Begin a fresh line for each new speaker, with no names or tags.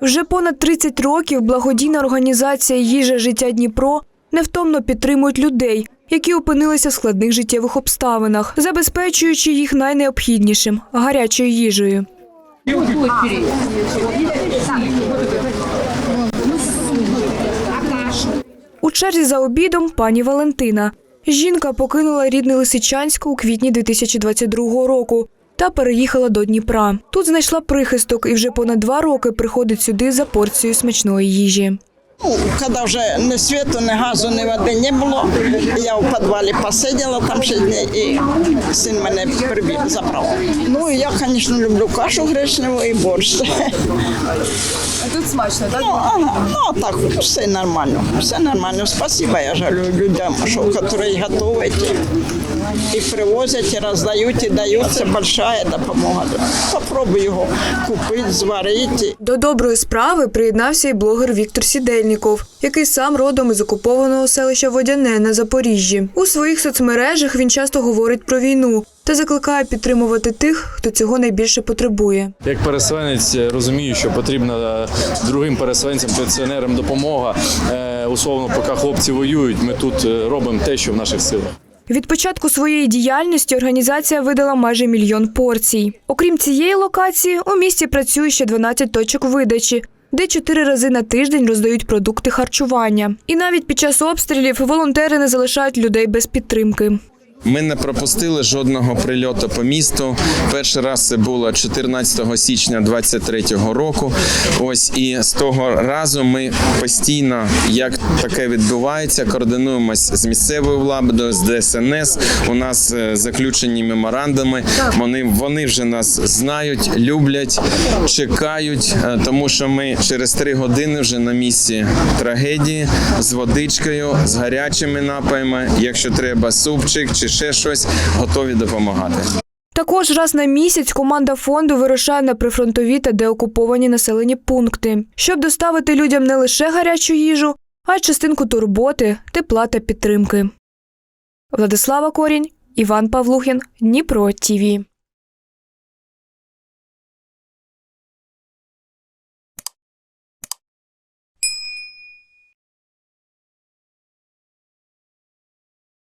Вже понад 30 років благодійна організація Їжа життя Дніпро невтомно підтримують людей, які опинилися в складних життєвих обставинах, забезпечуючи їх найнеобхіднішим гарячою їжею. У черзі за обідом пані Валентина. Жінка покинула рідний Лисичанськ у квітні 2022 року та переїхала до Дніпра. Тут знайшла прихисток і вже понад два роки приходить сюди за порцією смачної їжі.
Ну, когда уже ни свету, ни газу, ни води не було, я в підвалі посиділа там шість днів, і син мене прибіг, забрав. Ну, і я, звісно, люблю кашу гречневу і борщ.
Тут смачно, так?
Ну, ага, ну, так, все нормально, все нормально. Спасибо, я жалю людям, що, які готують і привозять, і роздають, і дають. Це большая допомога. Попробуй його купити, зварити.
До доброї справи приєднався і блогер Віктор Сідельніков, який сам родом із окупованого селища Водяне на Запоріжжі. У своїх соцмережах він часто говорить про війну та закликає підтримувати тих, хто цього найбільше потребує.
Як переселенець е, розумію, що потрібна е, другим переселенцям, пенсіонерам допомога. Е, Условно, поки хлопці воюють, ми тут робимо те, що в наших силах.
Від початку своєї діяльності організація видала майже мільйон порцій. Окрім цієї локації, у місті працює ще 12 точок видачі, де чотири рази на тиждень роздають продукти харчування. І навіть під час обстрілів волонтери не залишають людей без підтримки.
Ми не пропустили жодного прильоту по місту. Перший раз це було 14 січня 23-го року. Ось і з того разу ми постійно, як таке відбувається, координуємось з місцевою владою, з ДСНС. У нас е, заключені меморандуми. Вони вони вже нас знають, люблять, чекають, е, тому що ми через три години вже на місці трагедії з водичкою, з гарячими напоями. Якщо треба супчик чи ще щось, готові допомагати.
Також раз на місяць команда фонду вирушає на прифронтові та деокуповані населені пункти, щоб доставити людям не лише гарячу їжу, а й частинку турботи, тепла та підтримки. Владислава Корінь, Іван Павлухін, Дніпро ТІВІ.